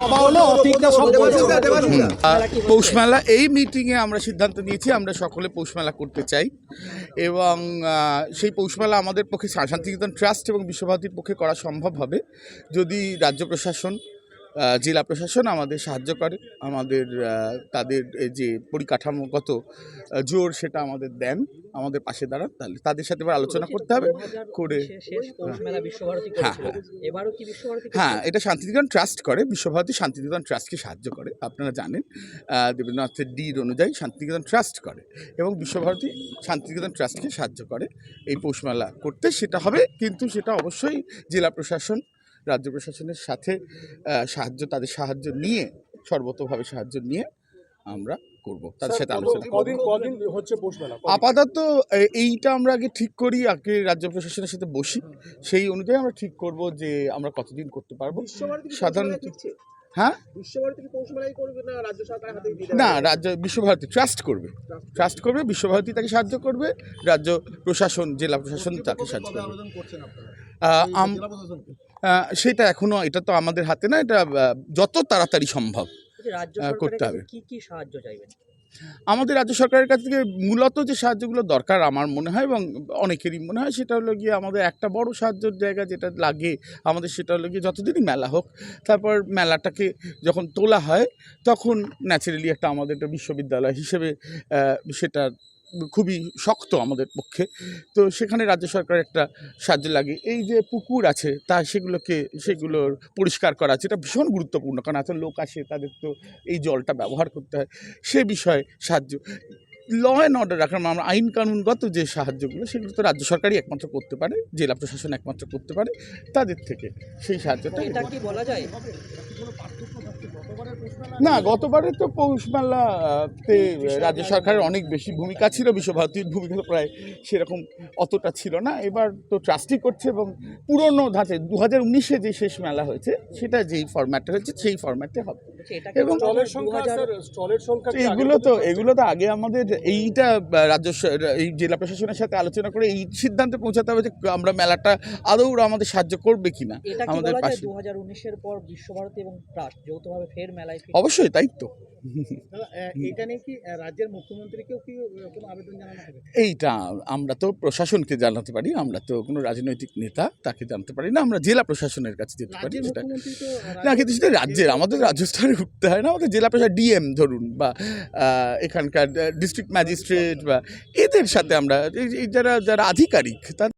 সভা হলো অতীতটা সব বলছে আহ, পৌষ মেলা এই মিটিংয়ে আমরা সিদ্ধান্ত নিয়েছি আমরা সকলে পৌষমেলা করতে চাই। এবং সেই পৌষমেলা আমাদের পক্ষে শান্তিনিকেতন ট্রাস্ট এবং বিশ্বভারতীর পক্ষে করা সম্ভব হবে। যদি রাজ্য প্রশাসন জেলা প্রশাসন আমাদের সাহায্য করে আমাদের তাদের এই যে পরিকাঠামোগত জোর সেটা আমাদের দেন আমাদের পাশে দাঁড়ান তাহলে তাদের সাথে এবার আলোচনা করতে হবে করে হ্যাঁ, কি বিশ্বভারতী হ্যাঁ এটা শান্তিনিকেতন ট্রাস্ট করে বিশ্বভারতী শান্তিনিকেতন ট্রাস্টকে সাহায্য করে আপনারা জানেন দেবেন্দ্রনাথের ডির অনুযায়ী শান্তিনিকেতন ট্রাস্ট করে এবং বিশ্বভারতী শান্তিনিকেতন ট্রাস্টকে সাহায্য করে এই পৌষমেলা করতে সেটা হবে কিন্তু সেটা অবশ্যই জেলা প্রশাসন রাজ্য প্রশাসনের সাথে সাহায্য তাদের সাহায্য নিয়ে সর্বতভাবে সাহায্য নিয়ে আমরা করব। তাদের সাথে আলোচনা আপাতত এইটা আমরা আগে ঠিক করি আগে রাজ্য প্রশাসনের সাথে বসি। সেই অনুযায়ী আমরা ঠিক করব যে আমরা কতদিন করতে পারব। সাধারণত হ্যাঁ? বিশ্বভারতী কি পৌষ মেলাই করবে না রাজ্য সরকারের হাতেই দিয়ে না রাজ্য বিশ্বভারতী ট্রাস্ট করবে। ট্রাস্ট করবে। বিশ্বভারতী তাকে সাহায্য করবে রাজ্য প্রশাসন জেলা প্রশাসন তাকে সাহায্য করবে। সেটা এখনও এটা তো আমাদের হাতে না এটা যত তাড়াতাড়ি সম্ভব আহ, করতে হবে। কি কি সাহায্য চাইবেন? আমাদের রাজ্য সরকারের কাছ থেকে মূলত যে সাহায্যগুলো দরকার আমার মনে হয় এবং অনেকেরই মনে হয়, সেটা হলো গিয়ে আমাদের একটা বড় সাহায্যের জায়গা যেটা লাগে আমাদের, সেটা হলো গিয়ে যতদিনই মেলা হোক, তারপর মেলাটাকে যখন তোলা হয়, তখন ন্যাচারালি একটা আমাদের একটা বিশ্ববিদ্যালয় হিসেবে সেটা খুবই শক্ত আমাদের পক্ষে। তো সেখানে রাজ্য সরকার একটা সাহায্য লাগে। এই যে পুকুর আছে, তা সেগুলোকে, সেগুলোর পরিষ্কার করা আছে, এটা ভীষণ গুরুত্বপূর্ণ। কারণ এত লোক আসে, তাদের তো এই জলটা ব্যবহার করতে হয়। সে বিষয়ে সাহায্য। ল অ্যান্ড অর্ডার রাখার আমরা আইন কানুনগত যে সাহায্যগুলো সেগুলো তো রাজ্য সরকারই একমাত্র করতে পারে জেলা প্রশাসন একমাত্র করতে পারে তাদের থেকে সেই সাহায্যটা এটা কি বলা যায়? না গতবারে তো পৌষ মেলাতে রাজ্য সরকারের অনেক বেশি ভূমিকা ছিল বিশ্বভারতীর ভূমিকা প্রায় সেরকম অতটা ছিল না। এবার তো ট্রাস্টি করছে এবং পুরনো ধাঁচে দু হাজার উনিশে যে শেষ মেলা হয়েছে সেটা যেই ফরম্যাটে হয়েছে সেই ফরম্যাটে হবে। এবং এগুলো তো এগুলো তো আগে আমাদের এইটা রাজ্য এই জেলা প্রশাসনের সাথে আলোচনা করে এই সিদ্ধান্তে পৌঁছাতে হবে যে আমরা মেলাটা আদৌ ওরা আমাদের সাহায্য করবে কিনা আমাদের পাশে। দু হাজার উনিশের পর বিশ্বভারতী এবং যৌথভাবে ফের মেলায় অবশ্যই তাই তো। এটা নিয়ে কি রাজ্যের মুখ্যমন্ত্রীকেও কি কোনো আবেদন জানানো হবে? এইটা আমরা তো প্রশাসনকে জানাতে পারি আমরা তো কোনো রাজনৈতিক নেতা তাকে জানতে পারি না আমরা জেলা প্রশাসনের কাছে যেতে পারি সেটা। না কিন্তু সেটা রাজ্যের আমাদের রাজ্য স্তরে উঠতে হয় না? আমাদের জেলা পেশা ডিএম ধরুন বা এখানকার ডিস্ট্রিক্ট ম্যাজিস্ট্রেট বা, এদের সাথে আমরা যারা যারা আধিকারিক, তাদের